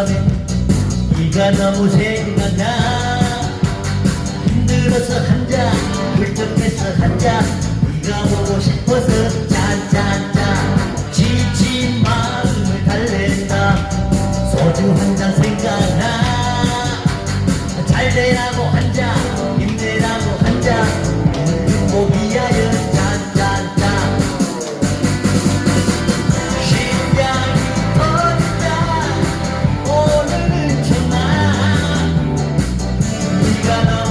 밤에 네가 너무 생각나. 힘들어서 한잔 울적해서 한잔. 네가 보고 싶어서 짠짠짠. 지친 마음을 달랜다. 소주 한 잔 생각나. 잘되라고 한잔. sana